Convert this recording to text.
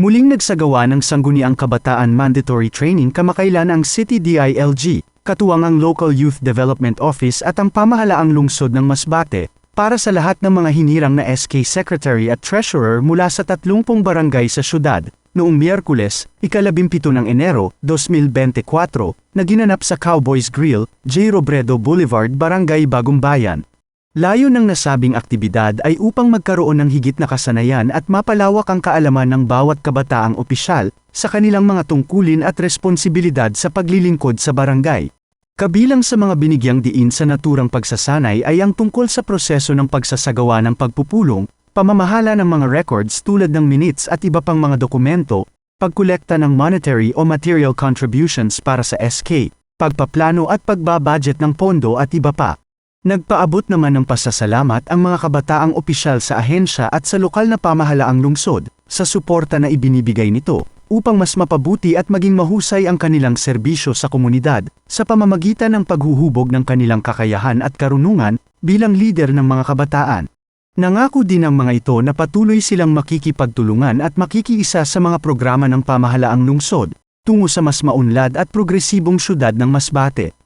Muling nagsagawa ng Sangguniang Kabataan Mandatory Training kamakailan ang City DILG, katuwang ang Local Youth Development Office at ang pamahalaang lungsod ng Masbate, para sa lahat ng mga hinirang na SK Secretary at Treasurer mula sa 30 barangay sa syudad, noong Miyerkules, ikalabimpito ng Enero, 2024, na ginanap sa Cowboys Grill, J. Robredo Boulevard, Barangay Bagong Bayan. Layo ng nasabing aktibidad ay upang magkaroon ng higit na kasanayan at mapalawak ang kaalaman ng bawat kabataang opisyal sa kanilang mga tungkulin at responsibilidad sa paglilingkod sa barangay. Kabilang sa mga binigyang diin sa naturang pagsasanay ay ang tungkol sa proseso ng pagsasagawa ng pagpupulong, pamamahala ng mga records tulad ng minutes at iba pang mga dokumento, pagkolekta ng monetary o material contributions para sa SK, pagpaplano at pagbabudget ng pondo at iba pa. Nagpaabot naman ng pasasalamat ang mga kabataang opisyal sa ahensya at sa lokal na pamahalaang lungsod, sa suporta na ibinibigay nito, upang mas mapabuti at maging mahusay ang kanilang serbisyo sa komunidad, sa pamamagitan ng paghuhubog ng kanilang kakayahan at karunungan, bilang lider ng mga kabataan. Nangako din ang mga ito na patuloy silang makikipagtulungan at makikiisa sa mga programa ng pamahalaang lungsod, tungo sa mas maunlad at progresibong syudad ng Masbate.